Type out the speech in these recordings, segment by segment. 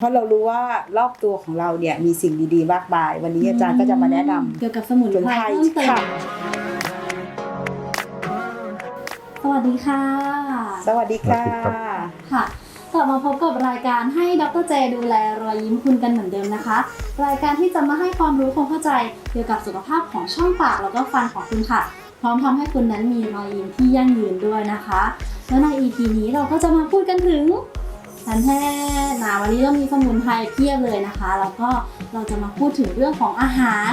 เพราะเรารู้ว่ารอบตัวของเราเนี่ยมีสิ่งดีๆมากมาย วันนี้อาจารย์ก็จะมาแนะนำเกี่ยวกับสมุนสมุนไพรไพรเพิ่มเติค่ะมสวัสดีค่ะ สวัสดีค่ะสวัสดีครับค่ะกลับมาพบกับรายการให้ดรเจดูแลรอยยิ้มคุณกันเหมือนเดิมนะคะ รายการที่จะมาให้ความรู้ความเข้าใจเกี่ยวกับสุขภาพของช่องปากแล้วก็ฟันของคุณค่ะ พร้อมทำให้คุณนั้นมีรอยยิ้มที่ยั่งยืนด้วยนะคะ แล้วใน EP นี้เราก็จะมาพูดกันถึง ทันแท้นะวันนี้เรามีสมุนไพรเพียบเลยนะคะ แล้วก็เราจะมาพูดถึงเรื่องของอาหาร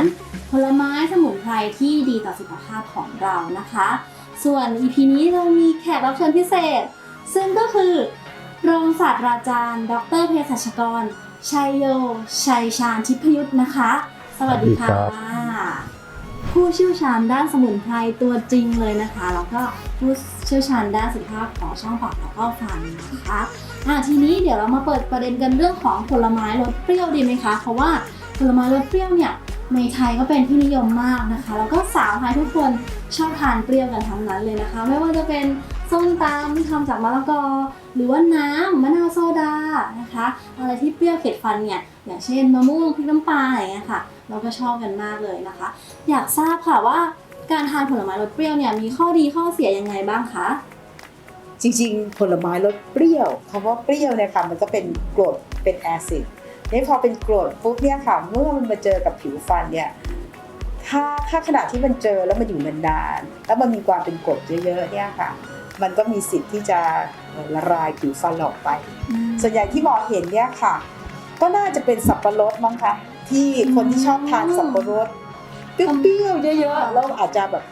ผลไม้สมุนไพรที่ดีต่อสุขภาพของเรานะคะ ส่วน EP นี้เรามีแขกรับเชิญพิเศษ ซึ่งก็คือรองศาสตราจารย์ ดรเภสัชกร ชัยโย ชัยชาญทิพยุทธ์นะคะ สวัสดีค่ะ ผู้เชี่ยวชาญด้านสมุนไพรตัวจริงเลยนะคะ แล้วก็ผู้เชี่ยวชาญด้านสุขภาพของช่องปากแล้วก็ฟันนะคะ อะทีนี้เดี๋ยวเรามาเปิดประเด็นกันเรื่องของผลไม้รสเปรี้ยวดีไหมคะ เพราะว่าผลไม้รสเปรี้ยวเนี่ยในไทยก็เป็นที่นิยมมากนะคะ แล้วก็สาวไทยทุกคนชอบทานเปรี้ยวกันทั้งนั้นเลยนะคะ ไม่ว่าจะเป็นส้มตำที่ทำจากมะละกอ หรือว่าน้ำมะนาวโซดานะคะ อะไรที่เปรี้ยวเผ็ดฟันเนี่ยอย่างเช่นมะม่วงพริกน้ำปลาอะไรเงี้ยค่ะ เราก็ชอบกันมากเลยนะคะ อยากทราบค่ะว่าการทานผลไม้รสเปรี้ยวเนี่ยมีข้อดีข้อเสียยังไงบ้างคะ จริง ๆ ผลไม้รสเปรี้ยวคำว่าเปรี้ยวเนี่ยค่ะมันก็เป็นกรดเป็นแอซิดนี่พอเป็นกรดปุ๊บเนี่ยค่ะเมื่อมันมาเจอกับผิวฟันเนี่ยถ้าถ้าขณะที่มันเจอแล้วมันอยู่นานๆแล้วมันมีความเป็นกรดเยอะๆเนี่ยค่ะ มันก็มีสิทธิ์ที่จะละลายผิวฟันออกไป ส่วนใหญ่ที่หมอเห็นเนี่ยค่ะ ก็น่าจะเป็นสับปะรดมั้งคะที่คนที่ชอบทานสับปะรดเปรี้ยวๆเยอะๆแล้วอาจจะแบบ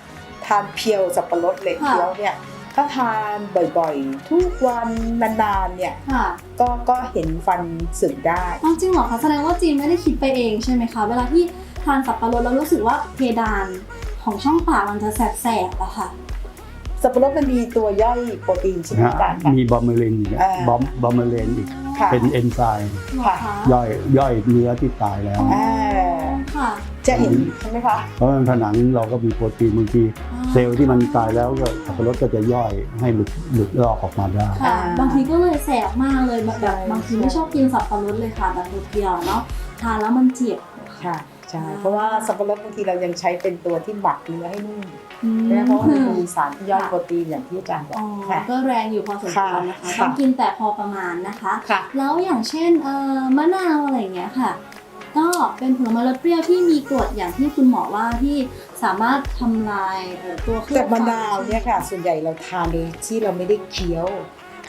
ทานเพียวสับปะรดเลยค่ะเคี้ยวเนี่ย ถ้าทานบ่อยๆ ทุกวันนานๆเนี่ยค่ะก็ก็เห็นฟันสึกได้ อ้าวจริงเหรอคะแสดงว่าจีนไม่ได้คิดไปเองใช่ไหมคะ เวลาที่ทานสับปะรดแล้วรู้สึกว่าเพดานของช่องปากมันจะแสบๆอะค่ะ สับปะรดมันมีตัวย่อยโปรตีนใช่ไหมนะอาจารย์คะมีบอมเมลินอีกอ่าบอมบอมเมลินอีก ค่ะ เป็นเอนไซม์เหรอคะย่อยย่อยเนื้อที่ตายแล้วอ๋อค่ะจะเห็นใช่ไหมคะ เพราะในผนังเราก็มีโปรตีนบางทีเซลล์ที่มันตายแล้วก็สับปะรดก็จะย่อยให้หลุดหลุดลอกออกมาได้ ค่ะ บางทีก็เลยแสบมากเลยแบบใช่บางทีไม่ชอบกินสับปะรดเลยค่ะแบบเดียวๆเนาะทานแล้วมันเจ็บ ค่ะ ใช่เพราะว่าสับปะรดบางทีเรายังใช้เป็นตัวที่หมักเนื้อให้นุ่มอืมเพราะว่ามันมีสารที่ย่อยโปรตีนอย่างที่อาจารย์บอกอ๋อค่ะก็แรงอยู่พอสมควรนะคะค่ะต้องกินแต่พอประมาณนะคะค่ะแล้วอย่างเช่นเอ่อมะนาวอะไรอย่างเงี้ยค่ะ ก็เป็นผลไม้รสเปรี้ยวที่มีกรดอย่างที่คุณหมอว่าที่สามารถทำลายเอ่อตัวเคลือบแต่มะนาวเนี่ยค่ะ ส่วนใหญ่เราทานโดยที่เราไม่ได้เคี้ยว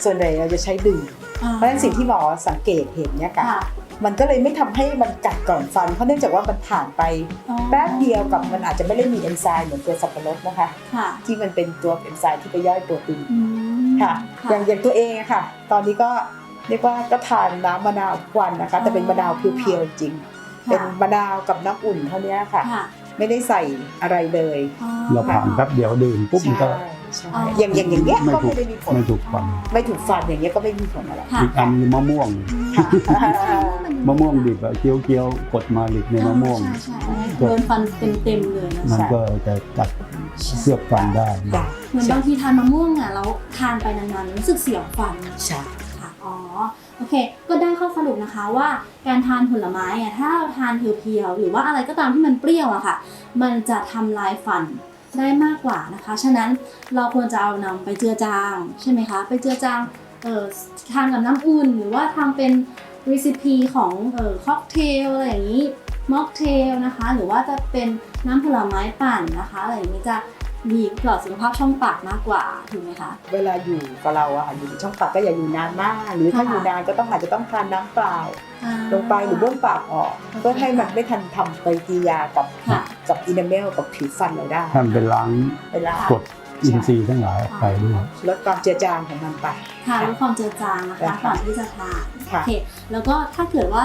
ส่วนใหญ่เราจะใช้ดื่มอ่เพราะฉะนั้นสิ่งที่หมอสังเกตเห็นเนี่ยค่ะค่ะ มันก็เลยไม่ทำให้มันกัดก่อนฟัน เพราะเนื่องจากว่ามันผ่านไปอ๋อแป๊บเดียวกับมันอาจจะไม่ได้มีเอนไซม์เหมือนตัวสับปะรดนะคะค่ะที่มันเป็นตัวเอนไซม์ที่ไปย่อยโปรตีนอืมค่ะ อย่างอย่างตัวเองอะค่ะ ตอนนี้ก็เรียกว่าก็ทานน้ำมะนาวทุกวันนะคะ แต่เป็นมะนาวเพียวๆจริง เป็นค่ะมะนาวกับน้ำอุ่นเท่านี้ค่ะค่ะไม่ได้ใส่อะไรเลยอ๋อเราผ่านแป๊บเดียวดื่มปุ๊บมันก็ ใช่ใช่อ๋อออย่างอย่างอย่างเงี้ยไม่ก็ถูไม่กได้มีผลไม่ถูกฟันไม่ถูกฟันอย่างเงี้ยก็ไม่มีผลอะไรค่ะอีกอันคือมะม่วงค่ะมะม่วงดิบอะเคี้ยวเคี้ยวๆกดมาลิกในมะม่วงใช่ใช่โดนฟันเต็มๆเลยนะมันก็จะกัดเคลือบฟันได้จ้ะเหมือนบางทีทานมะม่วงอะแล้วทานไปนานๆรู้สึกเสียวฟันใช่ค่ะอ๋อโอเค ก็ได้ข้อสรุปนะคะว่าการทานผลไม้อะถ้าเราทานเพียวๆหรือว่าอะไรก็ตามที่มันเปรี้ยวอะค่ะ มันจะทำลายฟัน ได้มากกว่านะคะ ฉะนั้นเราควรจะเอานำไปเจือจางใช่ไหมคะ ไปเจือจางเอ่อทานกับน้ำอุ่น หรือว่าทำเป็นรีซิปีของเอ่อค็อกเทลอะไรอย่างนี้ม็อกเทลนะคะ หรือว่าจะเป็นน้ำผลไม้ปั่นนะคะอะไรอย่างนี้จะดีต่อสุขภาพช่องปากมากกว่าถูกไหมคะเวลาอยู่กับเราอะค่ะอยู่ในช่องปากก็อย่าอยู่นานมาก หรือถ้าค่ะอยู่นานก็ต้องอาจจะต้องทานน้ำเปล่าอ่าลงไปหรือบ้วนปากออกเพื่อให้มันไม่ทันทำปฏิกิริยากับค่ะ กับอินาเมลกับผิวฟันเราได้ทำเป็นล้างเวลากรดอินทรีย์ทั้งหลายออกไปด้วย ลดความเจือจางของมันไปทานด้วยความเจือจางนะคะค่ะก่อนที่จะทานโอค่ะเคแล้วก็ถ้าเกิดว่า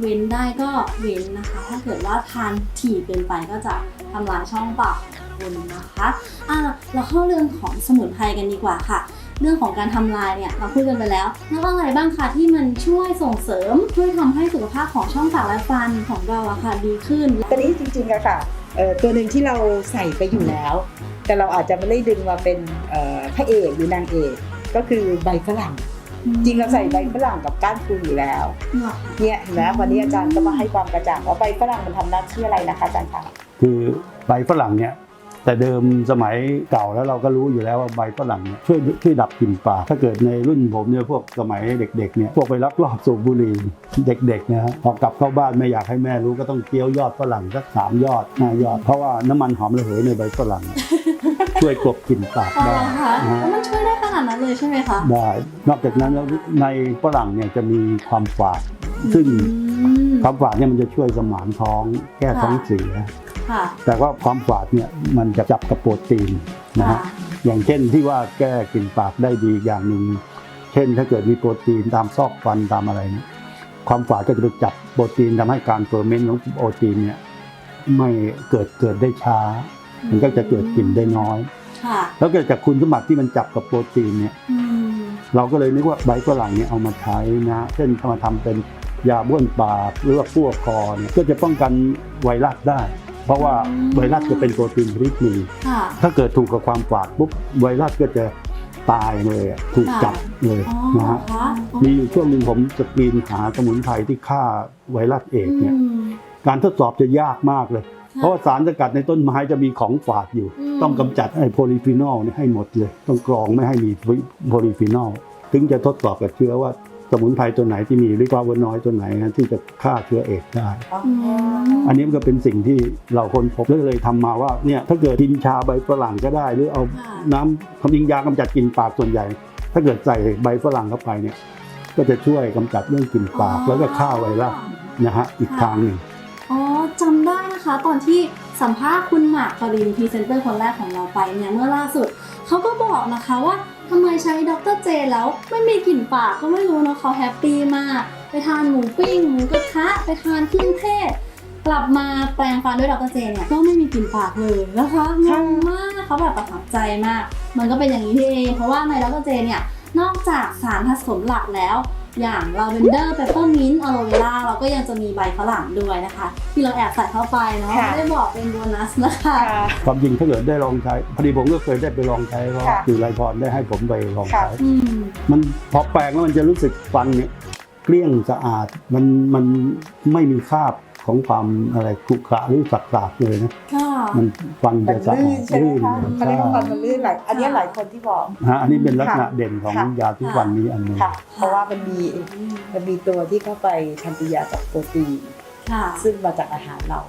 เว้นได้ก็เว้นนะคะ ถ้าเกิดว่าทานถี่เกินไปก็จะทำลายช่องปากของคุณนะคะอะเราเข้าเรื่องของสมุนไพรกันดีกว่าค่ะ เรื่องของการทำลายเนี่ยเราพูดกันไปแล้วแล้วอะไรบ้างคะที่มันช่วยส่งเสริมช่วยทำให้สุขภาพของช่องปากและฟันของเราอะค่ะดีขึ้นตอนนี้จริงๆอะค่ะเอ่อตัวหนึ่งที่เราใส่ไปอยู่แล้ว แต่เราอาจจะไม่ได้ดึงมาเป็นเอ่อพระเอกหรือนางเอกก็คือใบฝรั่งจริงเราใส่ใบฝรั่งกับก้านปูอยู่แล้วเหรอคะเนี่ยเห็นไหมวันนี้อาจารย์ก็มาให้ความกระจ่างว่าใบฝรั่งมันทำหน้าที่อะไรนะคะอาจารย์คะคือใบฝรั่งเนี่ย แต่เดิมสมัยเก่าแล้วเราก็รู้อยู่แล้วว่าใบฝรั่งเนี่ยช่วยช่วยดับกลิ่นปากถ้าเกิดในรุ่นผมเนี่ยพวกสมัยเด็กๆเนี่ยพวกไปลักลอบสูบบุหรี่เด็กๆนะฮะพอกลับเข้าบ้านไม่อยากให้แม่รู้ก็ต้องเคี้ยวยอดฝรั่งสักสามยอดห้ายอด เพราะว่าน้ำมันหอมระเหยในใบฝรั่ง ช่วยกลบกลิ่นปากอ๋อได้เหรอคะนะฮะแล้วมันช่วยได้ขนาดนั้นเลยใช่ไหมคะได้นอกจากนั้นแล้วในฝรั่งเนี่ยจะมีความฝาดซึ่งอืมความฝาดเนี่ยมันจะช่วยสมานท้องแก้ท้องเสีย ค่ะ แต่ว่าความฝาดเนี่ยมันจะจับกับโปรตีนนะค่ะฮะอย่างเช่นที่ว่าแก้กลิ่นปากได้ดีอย่างหนึ่งเช่นถ้าเกิดมีโปรตีนตามซอกฟันตามอะไรเนี่ยความฝาดก็จะไปจับโปรตีนทำให้การเฟอร์เมนต์ของโปรตีนเนี่ยไม่เกิดเกิดได้ช้า มันก็จะเกิดกลิ่นได้น้อยค่ะแล้วเกิดจากคุณสมบัติที่มันจับกับโปรตีนเนี่ยอืมเราก็เลยนึกว่าใบฝรั่งเนี่ยเอามาใช้นะ เช่นเอามาทำเป็นยาบ้วนปากหรือว่าพั่วคอเนี่ยก็จะป้องกันไวรัสได้เพ ราะว่าไวรัสจะเป็นโปรตีนชนิดหนึ่งค่ะถ้าเกิดถูกกับความฝาดปุ๊บไวรัสก็จะตายเลยอะถูกจับเลยอ๋อนะฮะคะมีอยู่ช่วงหนึ่งผมสกรีนหาสมุนไพรที่ฆ่าไวรัสเอดส์เนี่ยอืมการทดสอบจะยากมากเลย เพราะว่าสารสกัดในต้นไม้จะมีของฝาดอยู่อืมต้องกำจัดไอ้โพลีฟีนอลเนี่ยให้หมดเลย ต้องกรองไม่ให้มีโพลีฟีนอลถึงจะทดสอบกับเชื้อว่า สมุนไพรตัวไหนที่มีหรือว่าวนน้อยตัวไหนนะที่จะฆ่าเชื้อเอดส์ได้ อันนี้มันก็เป็นสิ่งที่เราคนพบแล้วเลยทำมาว่าเนี่ยถ้าเกิดกินชาใบฝรั่งก็ได้ หรือเอาน้ำความยิงยากำจัดกลิ่นปากส่วนใหญ่ ถ้าเกิดใส่ใบฝรั่งเข้าไปเนี่ยก็จะช่วยกำจัดเรื่องกลิ่นปากแล้วก็ฆ่าไวรัสนะฮะอีกทางหนึ่ง อ๋อจำได้นะคะ ตอนที่สัมภาษณ์คุณหมากปรินพรีเซนเตอร์คนแรกของเราไปเนี่ยเมื่อล่าสุด เขาก็บอกนะคะว่า ทำไมใช้ดรเจแล้วไม่มีกลิ่นปากก็ไม่รู้เนาะเขาแฮปปี้มาก ไปทานหมูปิ้งหมูกระทะไปทานเครื่องเทศ กลับมาแปลงฟันด้วยดรเจเนี่ยก็ไม่มีกลิ่นปากเลยนะคะงงมากเขาแบบประทับใจมาก มันก็เป็นอย่างนี้นี่เองเพราะว่าในดรเจเนี่ยนอกจากสารผสมหลักแล้ว อย่างลาเวนเดอร์เปปเปอร์มินต์อะโลเวราเราก็ยังจะมีใบฝรั่งด้วยนะคะ ที่เราแอบใส่เข้าไปเนาะค่ะ ไม่ได้บอกเป็นโบนัสนะคะ ค่ะ ความจริงถ้าเกิดได้ลองใช้พอดีผมก็เคยได้ไปลองใช้เพราะว่าค่ะ คือไรพรได้ให้ผมไปลองใช้ค่ะอืม มันพอแปรงแล้วมันจะรู้สึกฟันเนี่ยเกลี้ยงสะอาดมันมันไม่มีคราบ ของความอะไรขรุขระหรือสักสากเลยนะค่ะมันฟันมัจะนสะลื่อานดใช่ไหมคะลื่นเขาเรียกว่าฟันมันลื่นหลายอันนี้หลายคนที่บอกฮะอันนี้เป็นลักษณะค่ะเด่นของค่ะยาทุกวันนี้อันหนึงค่ะเพราะว่ามันมีมันมีตัวที่เข้าไปทำปฏิกิริยากับโปรตีนค่ะซึ่งมาจากอาหารเรา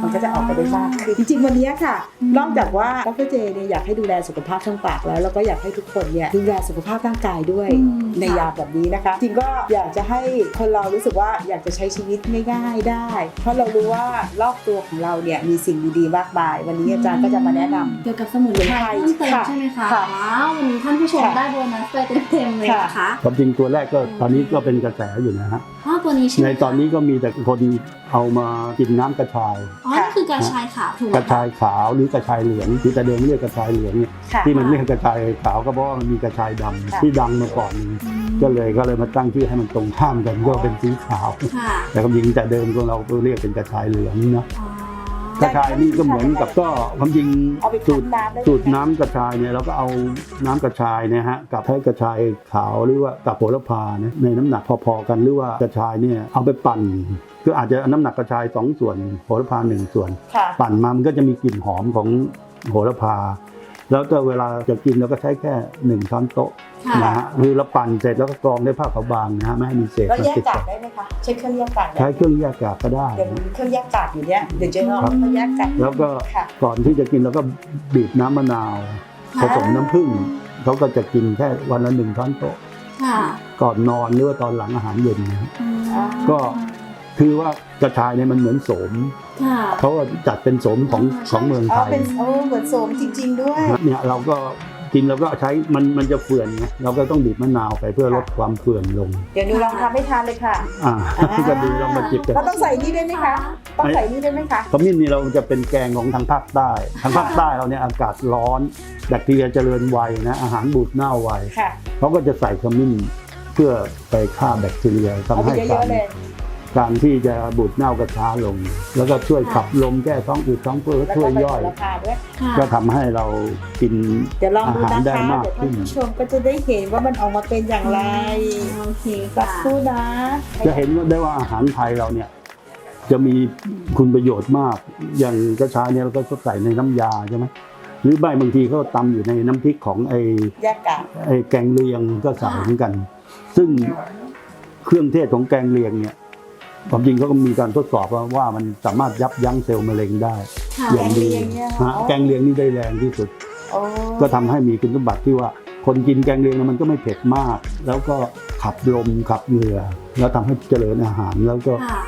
มันก็จะออกไปได้มากขึ้นจริงๆวันนี้ค่ะอืมนอกจากว่าดรเจเนี่ยอยากให้ดูแลสุขภาพทั้งปากแล้ว แล้วก็อยากให้ทุกคนเนี่ยดูแลสุขภาพร่างกายด้วยอืมในยามแบบนี้นะคะ จริงก็อยากจะให้คนเรารู้สึกว่าอยากจะใช้ชีวิตง่ายๆได้ เพราะเรารู้ว่ารอบตัวของเราเนี่ยมีสิ่งดีๆมากมาย วันนี้อาจารย์ก็จะมาแนะนำเกี่ยวกับสมุนไพรเพิ่มเติมค่ะใช่ไหมคะค่ะว้าววันนี้ท่านผู้ชมค่ะได้โบนัสไปเต็มๆเลยนะคะความจริงตัวแรกก็ตอนนี้ก็เป็นกระแสอยู่นะฮะอ๋อ ตัวนี้ใช่ไหในมตอนนี้ก็มีแต่คนเอามากินน้ำกระชาย อ๋อนี่คือกระชายขาวถูกไหมกระชายขาวหรือกระชายเหลืองที่แต่เดิมเรียกกระชายเหลืองเนี่ยค่ะ ที่มันเรียกกระชายขาวก็เพราะว่ามันมีกระชายดำค่ะ ที่ดังมาก่อนนึงอืมก็เลยก็เลยมาตั้งชื่อให้มันตรงข้ามกันก็เป็นสีขาว ค่ะแต่ความจริงแต่เดิมของเราก็เรียกเป็นกระชายเหลืองเนาะอ๋อ กระชายนี่ก็เหมือนกับก็ความจริงเอาไปสูตรทำน้ำได้ไหมสูตรน้ำกระชายเนี่ยเราก็เอาน้ำกระชายเนี่ยฮะกับให้กระชายขาวหรือว่ากับโหระพาเนี่ยในน้ำหนักพอๆกันหรือว่ากระชายเนี่ยเอาไปปั่นคืออาจจะน้ำหนักกระชายสองส่วนโหระพาหนึ่งส่วนค่ะปั่นมามันก็จะมีกลิ่นหอมของโหระพา แล้วก็เวลาจะกินเราก็ใช้แค่หนึ่งช้อนโต๊ะค่ะ นะฮะคือเราปั่นเสร็จแล้วก็กรองด้วยผ้าขาวบางนะฮะไม่ให้มีเศษแล้วมาแยกติดกากักนได้ไหมคะใช้เครื่องแยกกากได้ใช้เครื่องแยกกากก็ได้ เดี๋ยวมีเครื่องแยกกากอยู่เนี่ยเดี๋ยวเจะลองครับเครื่องแยกกากแล้วก็ค่ะก่อนที่จะกินเราก็บีบน้ำมะนาวผสมน้ำผึ้งเขาก็จะกินแค่วันละหนึ่งช้อนโต๊ะค่ะก่อนนอนหรือว่าตอนหลังอาหารเย็นนะฮะอืมก็คือว่ากระชายเนี่ยมันเหมือนโสมค่ะเขาก็จัดเป็นโสมของอ่าใช่ของเมืองอ๋ไทอยเป็นโอ้เหมือนโสมจริง ๆ ด้วยเนี่ยเราก็ กินเราก็ใช้มันมันจะเฟื่อนไงเราก็ต้องบีบมะนาวไปเพื่อลดความเฟื่อนลง เดี๋ยวหนูลองทำให้ทานเลยค่ะอ่าอ่าก็ดีลองมาจิบกันเราต้องใส่นี่ด้วยไหมคะต้องใส่นี่ด้วยไหมคะขมิ้นนี่เราจะเป็นแกงของทางภาคใต้ ทางภาคใต้เราเนี่ยอากาศร้อนแบคทีเรียเจริญไวนะอาหารบูดเน่าไวค่ะเขาก็จะใส่ขมิ้นเพื่อไปฆ่าแบคทีเรียเอาทำไปให้เยกาอะรๆเลย การที่จะบูดเน่ากระช้าลง แล้วก็ช่วยขับลมแก้ท้องอืดท้องเฟ้อแล้วช่ก็วยใบย่อยโหระพาด้วยค่ะก็ทำให้เรากินเดี๋ยวลองดูอาหารนะได้คะมากเดี๋ยวขึ้ท่านนผู้ชมก็จะได้เห็นว่ามันออกมาเป็นอย่างไรโอเคสัค่ะกครู่นะ จะเห็นได้ว่าอาหารไทยเราเนี่ยจะมีคุณประโยชน์มาก อย่างกระชายเนี่ยเราก็ใส่ในน้ำยาใช่ไหมหรือใบบางทีก็ตำอยู่ในน้ำพริกของไอ้แยกกากไอ้แกงเลียงก็ใส่เหมือนกัน ซึ่งเครื่องเทศของแกงเลียงเนี่ย ความจริงเขาก็มีการทดสอบว่าว่ามันสามารถยับยั้งเซลล์มะเร็งได้ ค่ะอย่างดีฮะแกงเลียงนี่ได้แรงที่สุด โอ้ก็ทำให้มีคุณสมบัติที่ว่าคนกินแกงเลียงเนี่ยมันก็ไม่เผ็ดมาก แล้วก็ขับลมขับเหงื่อแล้วทำให้เจริญอาหารแล้วก็ค่ะ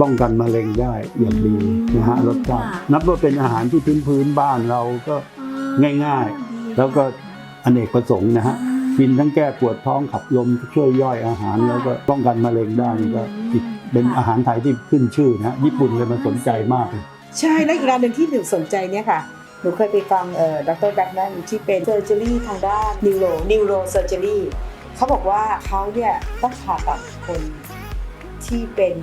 ป้องกันมะเร็งได้อย่างดีนะฮะอืมรสชาติค่ะ นับว่าเป็นอาหารที่พื้นพื้นๆบ้านเราก็ ง่ายดีแล้วก็อเนกประสงค์นะฮะ กินทั้งแก้ปวดท้องขับลมช่วยย่อยอาหารแล้วก็ป้องกันมะเร็งได้นี่ก็อีก เป็นอาหารไทยที่ขึ้นชื่อนะฮะญี่ปุ่นเลยมาสนใจมากเลยใช่แล้วอีกอันหนึ่งที่หนูสนใจเนี่ยค่ะหนูเคยไปฟังเอ่อดรแบ็กแมนที่เป็นเซอร์เจอรี่ทางด้านนิวโรนิวโรเซอร์เจอรี่เขาบอกว่าเขาเนี่ยต้องผ่าตัดคนที่เป็น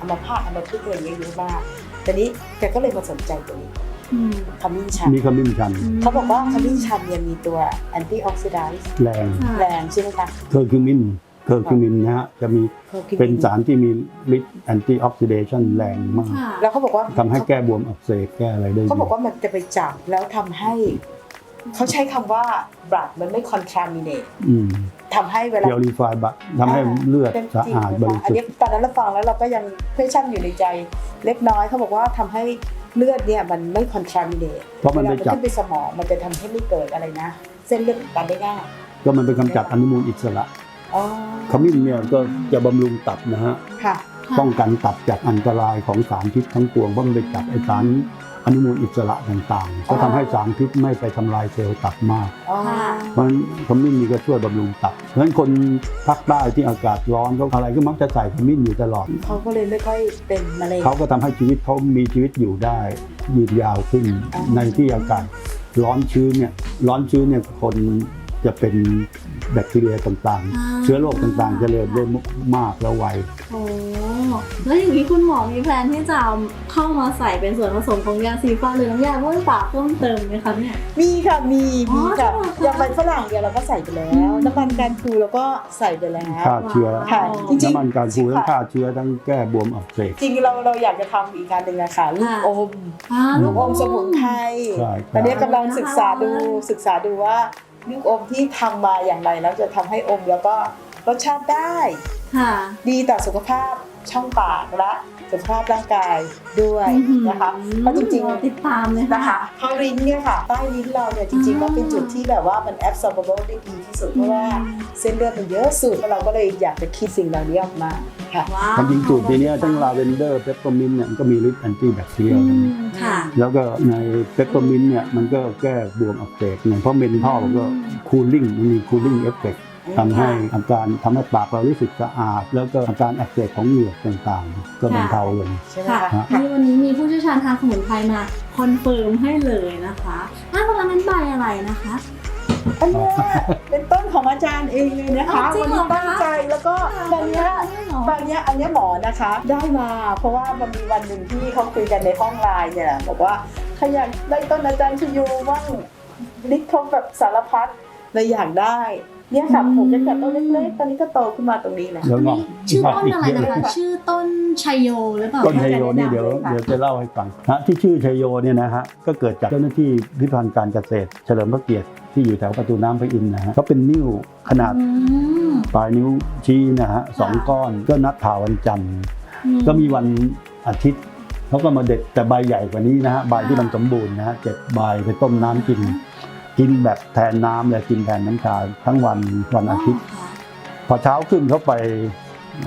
อัมพาตอัมพฤกษ์อะไรอย่างเงี้ยเยอะมากแต่นี้แกก็เลยมาสนใจตัวนี้อืมขมิ้นชันมีขมิ้นชัน เขาบอกว่าขมิ้นชันเนี่ยมีตัวแอนตี้ออกซิไดซ์แรงค่ะแรงใช่ไหมคะเคอร์คิวมิน เคอร์คิวมินนะฮะจะมีเขากิเป็นสารที่มีฤทธิ์แอนตี้ออกซิเดชันแรงมากค่ะแล้วเขาบอกว่าทำให้แก้บวมอักเสบแก้อะไรได้เขาดีบอกว่ามันจะไปจับแล้วทำให้ เขาใช้คำว่าบลัดมันไม่คอนทรามิเนตอืมทำให้เวลาเพียวรีไฟบะทำให้เลือดเป็นสะจริงอาดนะบคะริอันสุทนี้ธิ์ตอนนั้นเราฟังแล้วเราก็ยังเพชั่นอยู่ในใจ เล็กน้อยเขาบอกว่าทำให้เลือดเนี่ยมันไม่คอนทรามิเนตเพราะเวมันลาไปมันจับขึ้นไปสมองมันจะทำให้ไม่เกิดอะไรนะ เส้นเลือดอุดตันได้ง่ายก็มันเป็นกำจัดอนุมูลอิสระอ๋อ ขมิ้นเนี่ยก็จะบำรุงตับนะฮะค่ะ ป้องกันตับจากอันตรายของสารพิษทั้งปวงเพราะมันไปจับไอสารอนุมูลอิสระต่างๆ ก็ทำให้สารพิษไม่ไปทำลายเซลล์ตับมาก อ๋อค่ะเพราะฉะนั้นขมิ้นนี่ก็ช่วยบำรุงตับ เพราะฉะนั้นคนภาคใต้ที่อากาศร้อนเขาอะไรก็มักจะใส่ขมิ้นอยู่ตลอด เขาก็เลยไม่ค่อยเป็นมะเร็ง เขาก็ทำให้ชีวิตเขามีชีวิตอยู่ได้ยืนยาวขึ้นอ๋อในที่อากาศร้อนชื้นเนี่ยร้อนชื้นเนี่ยคน จะเป็นแบคทีเรียต่างอ่า ๆ เชื้อโรคต่างๆ จะเริญได้มากและไวโอ้แล้วอย่างนี้คุณหมอมีแพลนที่จะเอาเข้ามาใส่เป็นส่วนผสมของยาสีฟันหรือน้ำยาบ้วนปากเพิ่มเติมไหมคะเนี่ย มีค่ะมีอ๋อมีค่ะใช่เหรอคะอย่างมันฝรั่งเนี่ยเราก็ใส่ไปแล้วอืมน้ำมันการคูเราก็ใส่ไปแล้ว ฆ่าเชื้อค่ะ จริงๆ น้ำมันการพูทั้งค่ะฆ่าเชื้อทั้งแก้บวมอักเสบจริงๆเราเราอยากจะทำอีกการหนึ่งอะค่ะลูกค่ะอม อ่าลูกอมสมุนไพรใช่ตอนนี้ครับกำลังศึกษาดูศึกษาดูว่า ลูกอมที่ทำมาอย่างไรแล้วจะทำให้อมแล้วก็รสชาติได้ ค่ะ ดีต่อสุขภาพช่องปากและ สุขภาพร่างกายด้วยนะคะเพราะจริงๆติดตามเลยๆนะคะพอลิ้นเนี่ยค่ะใต้ลิ้นเราเนี่ยจริงๆก็เป็นจุดที่แบบว่ามัน absorbable ได้ดีที่สุดเพราะว่าเส้นเลือดมันเยอะสุดเราก็เลยอยากจะคิดสิ่งเหล่านี้ออกมาค่ะว้าวความจริงสูตรทีเนี้ยทั้งลาเวนเดอร์เปปเปอร์มินต์เนี่ยมันก็มีฤทธิ์แอนตี้แบคทีเรียอืมค่ะแล้วก็ในเปปเปอร์มินต์เนี่ยมันก็แก้บวมอักเสบเนี่ยเพราะเมนทอลก็คูลิ่งมันมีคูลิ่งเอฟเฟก ทำให้อาการทำให้ปากเรารู้สึกสะอาด แล้วก็อาการอักเสบของเหงือกต่างๆ ก็บรรเทาลง ใช่ไหมค่ะคะที่วันนี้มีผู้เชี่ยวชาญทางสมุนไพรมาคอนเฟิร์มให้เลยนะคะอ้าวตรงนั้นใบอะไรนะคะ อันเนี้ยเป็นต้นของอาจารย์เองเลยนะคะอ้าวจริวังนเหรนี้อคะ ตั้งใจแล้วก็ตอนเนี้ยเหรอตอนเนี้ยอันเนี้ยหมอนะคะ ได้มาเพราะว่ามันมีวันหนึ่งที่เขาคุยกันในห้องไลน์เนี่ยบอกว่าใครอยากได้ต้นอาจารย์ชโยว่างลิทเขาแบบสารพัดเลยอยากได้ เนี่ยค่ะผมจะจัดต้นเล็กๆ ตอนนี้ก็โตขึ้นมาตรงนี้แหละแล้วงอกชื่อต้นอีกอะไรเยนะคะอะชื่อต้นชัยโยหรือเปล่าต้นชัยโยนี่เดี๋ยวค่ะเดี๋ยวจะเล่าให้ฟังนะที่ชื่อชัยโยเนี่ยนะฮะก็เกิดจากเจ้าหน้าที่พิพิธภัณฑ์การเกษตร เฉลิมพระเกียรติที่อยู่แถวประตูน้ำพระอินทร์นะฮะเขาเป็นนิ้วขนาดอืมปลายนิ้วชี้นะฮะสองค่ะก้อนก็นัดผ่าวันจันทร์อืก็มีวันอาทิตย์เขาก็มาเด็ดแต่ใบใหญ่กว่านี้นะฮะใบที่มันสมบูรณ์นะฮะเจ็ดใบไปต้มน้ำกิน กินแบบแทนน้ำเลยกินแทนน้ำชาทั้งวันวันอาทิตย์ค่ะพอเช้าขึ้นเขาไป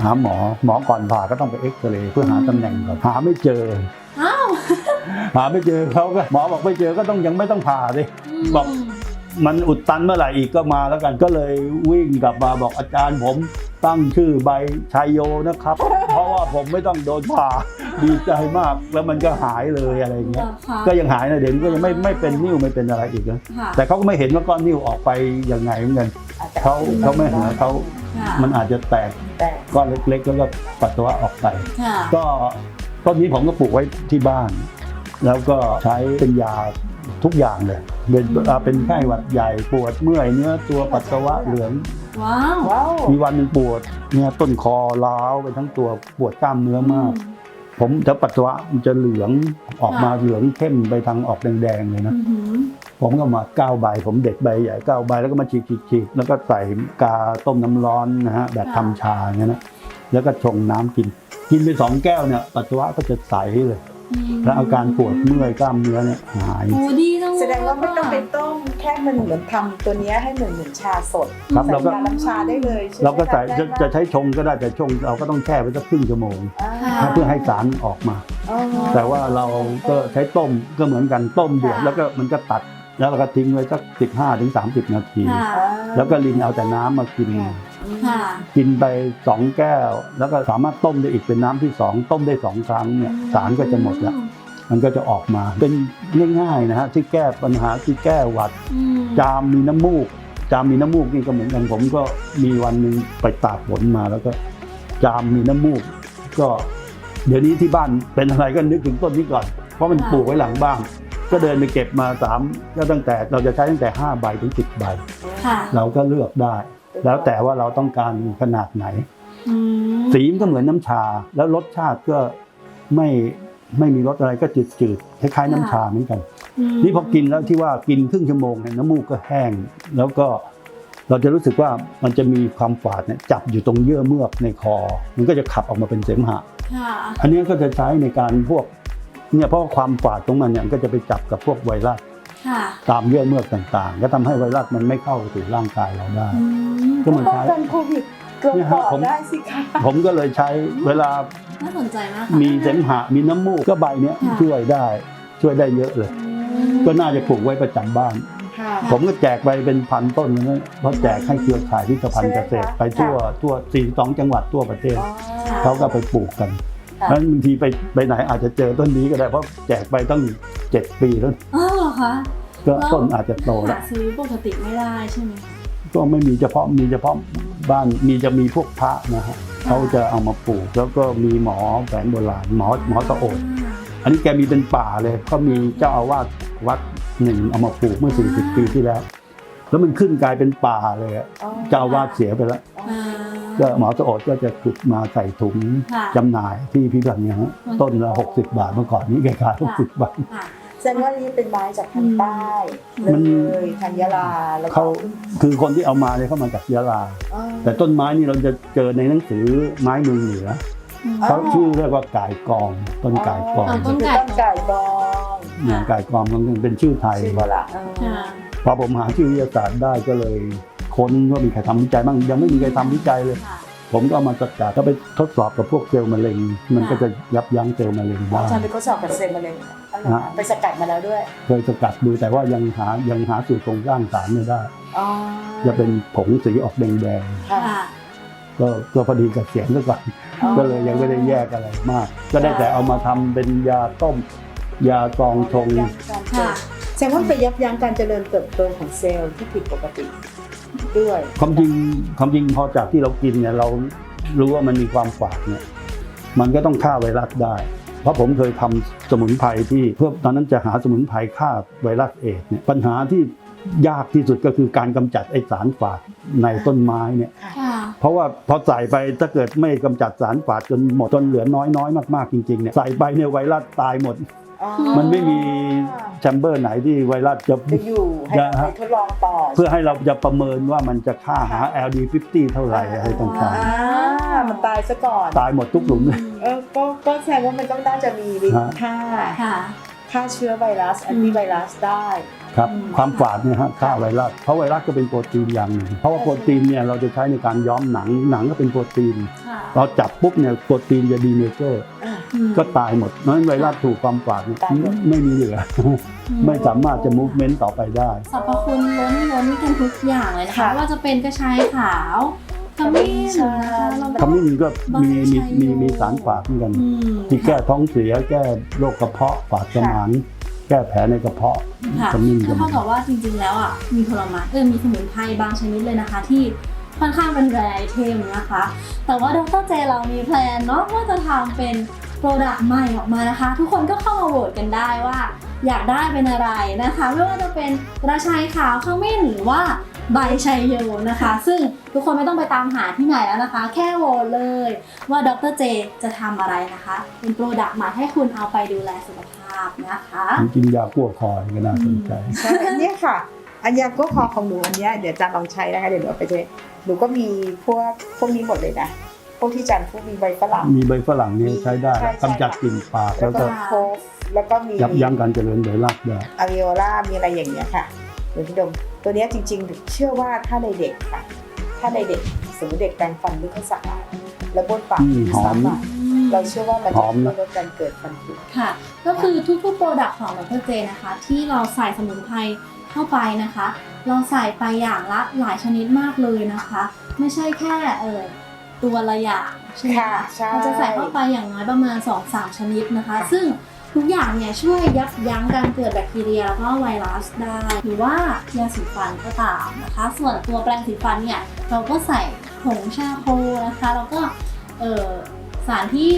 หาหมอหมอก่อนผ่าก็ต้องไปเอ็กซเรย์เพื่อหาตำแหน่งก่อนหาไม่เจออ้าวหาไม่เจอเขาก็หมอบอกไม่เจอก็ต้องยังไม่ต้องผ่าเลยมบอกมันอุดตันเมื่อไหร่อีกก็มาแล้วกันก็เลยวิ่งกลับมาบอกอาจารย์ผมตั้งชื่อใบชัยโยนะครับเพราะว่า ผมไม่ต้องโดนผ่าดีใจมากแล้วมันก็หายเลยอะไรอย่างเงี้ย ค่ะก็ยังหายนะเดี๋ยวนี้ก็ยังไม่ไม่เป็นนิ่วไม่เป็นอะไรอีกนะค่ะแต่เขาก็ไม่เห็นว่าก้อนนิ่วออกไปยังไงเหมือนกันเขาเขาไม่เห็นเขาค่ะมันอาจจะแตกแต่ก้อนเล็กๆแล้วก็ปัสสาวะออกไป ค่ะ ก็ต้นนี้ผมก็ปลูกไว้ที่บ้าน แล้วก็ใช้เป็นยา ทุกอย่างเลย เป็นอ่าเป็นไข้หวัดใหญ่ปวดเมื่อยเนื้อตัวปัสสาวะเหลือง ว้าวว้าวมีวันหนึงปวดเนี่ยต้นคอล้าวไปทั้งตัวปวดกล้ามเนื้อมาก ผมจะปัสสาวะมันจะเหลืองออกมาเหลืองเข้มไปทางออกแดงๆเลยนะ อือหือผมก็มาเก้าใบ ผมเด็ดใบใหญ่เก้าใบแล้วก็มาฉีกฉีกฉีกแล้วก็ใส่กาต้มน้ำร้อนนะฮะแบบทำชาอย่างเงี้ยนะแล้วก็ชงน้ำกิน กินไปสองแก้วเนี่ยปัสสาวะก็จะใสเลยอืม แล้วอาการปวดเมื่อยกล้ามเนื้อเนี่ยหาย โอ้ดีจังเลยแสดงว่าไม่ต้องไปต้มแค่มันเหมือนทำตัวเนี้ยให้เหมือนเหมือนชาสดครับใส่เราก็ ยาน้ำชาได้เลยใช่ไหมเราก็ใส่คะจะได้จะใช้ชงก็ได้แต่ชงเราก็ต้องแช่ไว้สักครึ่งชั่วโมงอ่าเพื่อให้สารออกมา อ๋อแต่ว่าเราก็ใช้ต้มก็เหมือนกันต้มเดือดค่ะแล้วก็มันก็ตัด แล้วเราก็ทิ้งไว้สักสิบห้าถึงสามสิบนาที ค่ะอ่าแล้วก็ลินเอาแต่น้ำมากิน ค่ะ ค่ะ กินไปสองแก้ว แล้วก็สามารถต้มได้อีกเป็นน้ำที่สองต้มได้สองครั้งเนี่ยสารก็จะหมดแล้วมันก็จะออกมาเป็นง่ายๆนะฮะที่แก้ปัญหาที่แก้หวัด อืมจามมีน้ำมูก จามมีน้ำมูกนี่ก็เหมือนกันผมก็มีวันหนึ่งไปตากฝนมาแล้วก็ จามมีน้ำมูก ก็ เดี๋ยวนี้ที่บ้านเป็นอะไรก็นึกถึงต้นนี้ก่อน เพราะมันปลูกไว้หลังบ้านก็เดินไปเก็บมาสามก็ตั้งแต่เราจะใช้ตั้งแต่ห้าใบถึงสิบใบ ค่ะ เราก็เลือกได้ แล้วแต่ว่าเราต้องการขนาดไหนอืมสีมันก็เหมือนน้ำชา แล้วรสชาติก็ไม่ไม่มีรสอะไรก็จืดๆคล้ายๆน้ำชาเหมือนกันมนี่พอกินแล้วที่ว่ากินครึ่งชั่วโมงเนี่ยน้ำมูกก็แห้ง แล้วก็เราจะรู้สึกว่ามันจะมีความฝาดเนี่ยจับอยู่ตรงเยื่อเมือกในคอ มันก็จะขับออกมาเป็นเสมหะค่ะอันนี้ก็จะใช้ในการพวกเนี่ยเพราะว่าความฝาดของมันเนี่ยมันก็จะไปจับกับพวกไวรัสค่ะตามเยื่อเมือกต่างๆ ก็ทำให้ไวรัสมันไม่เข้าสู่ร่างกายเราได้ อืมก็เหมือนป้องกันโควิดเกิดเนี่ยปฮะอดผมได้สิคะ ผมก็เลยใช้เวลาน่าสนใจมากค่ะ มีเสมหะมีน้ำมูกก็ใบเนี้ยค่ะ ช่วยได้ช่วยได้เยอะเลยอืมก็น่าจะปลูกไว้ประจำบ้าน ค่ะ ผมก็แจกไปเป็นพันต้นนะเพราะแจกให้เครือข่ายพิพิธภัณฑ์เกษตรไปทั่วทั่ว42จังหวัดทั่วประเทศอ๋อเขาก็ไปปลูกกันค่ะ นั้นบางทีไปไปไหนอาจจะเจอต้นนี้ก็ได้เพราะแจกไปตั้งเจ็ดปีแล้วอ้าวเหรอคะก็ต้นอาจจะโตหาแล้วซื้อปกติไม่ได้ใช่ไหมคะ ก็ไม่มีเฉพาะมีเฉพาะบ้านมีจะมีพวกพระนะฮะเขาจะเอามาปลูก แล้วก็มีหมอแผนโบราณหมอหมอตะโอดอันนี้แกมีเป็นป่าเลยเขามีเจ้าอาวาสวัดหนึ่งเอามาปลูกเมื่อ40ปีที่แล้ว แล้วมันขึ้นกลายเป็นป่าเลยอะอ๋อเจ้าอาวาสเสียไปแล้วอ่าก็หมอตะโอดก็จะขุดมาใส่ถุงค่ะจำหน่ายที่พิพิธภัณฑ์เนี่ยฮะต้นละ60 บาทเมื่อก่อนนี้แกขาย60 บาทค่ะ แสดงว่านี่เป็นไม้จากทางใต้มันเลยทางยะลาแล้วก็เขาคือคนที่เอามาเนี่ยเขามาจากยะลาอ๋อแต่ต้นไม้นี่เราจะเจอในหนังสือไม้เมืองเหนืออืมอ๋อเขาชื่อเรียกว่าก่ายกองต้นก่ายกองอ๋อต้นคือต้นไก่บองเนี่ยก่ายกองมันเป็นชื่อไทยชื่อโบราณค่ะพอผมหาชื่อวิทยาศาสตร์ได้ก็เลยค้นว่ามีใครทำวิจัยบ้างยังไม่มีใครทำวิจัยเลยค่ะ ผมก็เอามาสกัดก็ไปทดสอบกับพวกเซลล์มะเร็ง มันก็จะยับยั้งเซลล์มะเร็งได้อาจารย์ไปทดสอบกับเซลล์มะเร็งอะไรฮะไปสกัดมาแล้วด้วย เคยสกัดดูแต่ว่ายังหายังหาสูตรโครงสร้างสารไม่ได้อ๋อจะเป็นผงสีออกแดงค่ะค่ะๆก็ก็พอดีกับเสียงซะก่อนอ๋อก็เลยยังไม่ได้แยกอะไรมาก ก็ได้แต่เอามาทำเป็นยาต้ม ยาซองชงค่ะแสดงว่าไปยับยั้งการเจริญเติบโตของเซลล์ที่ผิดปกติ ด้วย ความจริงความจริงพอจากที่เรากินเนี่ยเรารู้ว่ามันมีความฝาดเนี่ยมันก็ต้องฆ่าไวรัสได้ เพราะผมเคยทำสมุนไพรที่เพื่อตอนนั้นจะหาสมุนไพรฆ่าไวรัสเอดส์เนี่ยปัญหาที่ยากที่สุดก็คือการกำจัดไอสารฝาดในต้นไม้เนี่ยค่ะเพราะว่าพอใส่ไปถ้าเกิดไม่กำจัดสารฝาดจนหมดจนเหลือน้อยน้อยๆมากๆจริงๆเนี่ยใส่ไปเนี่ยไวรัสตายหมดอ๋อ มันไม่มีแชมเบอร์ไหนที่ไวรัสจะจะอยู่ให้จะเราไปทดลองต่อเพื่อให้เราจะประเมินว่ามันจะฆ่าหา LD50 เท่าไหร่อะไรต่างอ่ามันตายซะก่อนๆตายหมดทุกหลุมเลย เออก็ก็แสดงว่ามันต้องน่าจะมีฤทฮะธิ์ฆ่าค่ะ ฆ่าเชื้อไวรัสแอนติไวรัสได้ครับอืมความฝาดเนี่ยฮะฆ่าไวรัสเพราะไวรัสก็เป็นโปรตีนอย่างหนึ่งเพราะว่าโปรตีนเนี่ยเราจะใช้ในการย้อมหนังหนังก็เป็นโปรตีนค่ะเราจับปุ๊บเนี่ยโปรตีนจะดีเนเจอร์อ่าอืม ก็ตายหมดเพราะฉะนั้นไวรัสถูกความฝาดเนี่ยตายหมดไม่มีเหลือ ไม่สามารถจะ movement ต่อไปได้ สรรพคุณล้นล้นกันทุกอย่างเลยนะคะ ค่ะว่าจะเป็นกระชายขาวขมิ้นนะคะแล้วขมิ้นก็มีมีใบชามีโยมีสารฝาดเหมือนกัน อืมที่แก้ท้องเสียแก้โรคกระเพาะฝาดสมานแก้แผลในกระเพาะค่ะขมิ้นก็ก็เท่ามี กับว่าจริงๆแล้วอะมีผลไม้เออมีสมุนไพรบางชนิดเลยนะคะ ที่ค่อนข้างเป็นแรไอเทมนะคะ แต่ว่าดรเจเรามีแพลนเนาะว่าจะทำเป็น โปรดักต์ใหม่ออกมานะคะ ทุกคนก็เข้ามาโหวตกันได้ว่า อยากได้เป็นอะไรนะคะไม่ว่าจะเป็นกระชายขาวขมิ้นหรือว่าใบชัยโยนะคะ ซึ่งทุกคนไม่ต้องไปตามหาที่ไหนแล้วนะคะ แค่โหวตเลยว่าดรเจจะทำอะไรนะคะ เป็นโปรดักต์ใหม่ให้คุณเอาไปดูแลสุขภาพนะคะจริงๆยากั้วคอยก็น่าสนใจใช่อันเนี้ยค่ะ อันยาก็คอของหนูอันเนี้ยเดี๋ยวอาจารย์ลองใช้นะคะเดี๋ยวหนูเอาไปด้วยหนูก็มีพวกพวกนี้หมดเลยนะ พวกที่อาจารย์พูดมีใบฝรั่ง มีใบฝรั่งนี่ใช้ได้ใช่ใช่กำจัดกลิ่นปากแล้แล้ววก็ก็โคฟแล้วก็มียับยั้งการเจริญโดยรากได้ อะริโอล่ามีอะไรอย่างเงี้ยค่ะเดี๋ยวพี่ดม ตัวเนี้ยจริงๆ เชื่อว่าถ้าในเด็กค่ะ ถ้าในเด็กสมมติเด็กแปรงฟันไม่ค่อยสะอาดแล้วบนปากอืมหอมซ้ำอะเราเชื่อว่ามันหจะอมนะ ลดการเกิดฟันผุ ค่ะ ก็คือทุกๆโปรดักต์ของดรเจนะคะ ที่เราใส่สมุนไพรเข้าไปนะคะ เราใส่ไปอย่างละหลายชนิดมากเลยนะคะ ไม่ใช่แค่เออ ตัวละอย่างใช่ไหมค่ะคะใช่เราจะใส่เข้าไปอย่างน้อยประมาณ 2-3 ชนิดนะคะซึ่งทุกอย่างเนี่ยช่วยยับยั้งการเกิดแบคทีเรียแล้วก็ไวรัสได้ หรือว่ายาสีฟันก็ตามนะคะ ส่วนตัวแปรงสีฟันเนี่ยเราก็ใส่ผงชาโคนะคะ แล้วก็เออสารที่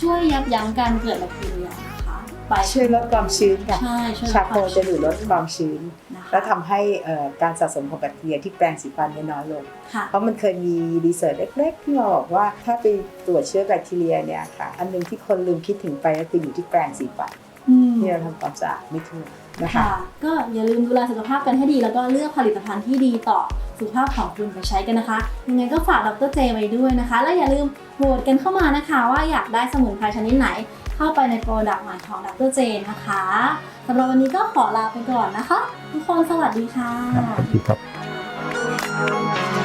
ช่วยยับยั้งการเกิดแบคทีเรียนะคะ ไป ช่วยลดความชื้นค่ะ ใช่ช่วยลดชาโคจะดูดลดความชื้น นะคะแล้วทำให้เอ่อการสะสมของแบคทีเรียที่แปรงสีฟันเนี่ยน้อยลง ค่ะ เพราะมันเคยมีรีเสิร์ชเล็กๆ ที่มาบอกว่าถ้าไปตรวจเชื้อแบคทีเรียเนี่ยค่ะ อันหนึงที่คนลืมคิดถึงไปก็คืออยู่ที่แปรงสีฟันอืมที่เราทำความสะอาดไม่ทั่วนะคะ ค่ะ ก็อย่าลืมดูแลสุขภาพกันให้ดี แล้วก็เลือกผลิตภัณฑ์ที่ดีต่อสุขภาพของคุณไปใช้กันนะคะ ยังไงก็ฝากดรเจไว้ด้วยนะคะ และอย่าลืมโหวตกันเข้ามานะคะ ว่าอยากได้สมุนไพรชนิดไหน เข้าไปในโปรดักต์ใหม่ของดรเจนนะคะสำหรับวันนี้ก็ขอลาไปก่อนนะคะ ทุกคนสวัสดีค่ะ สวัสดีครับ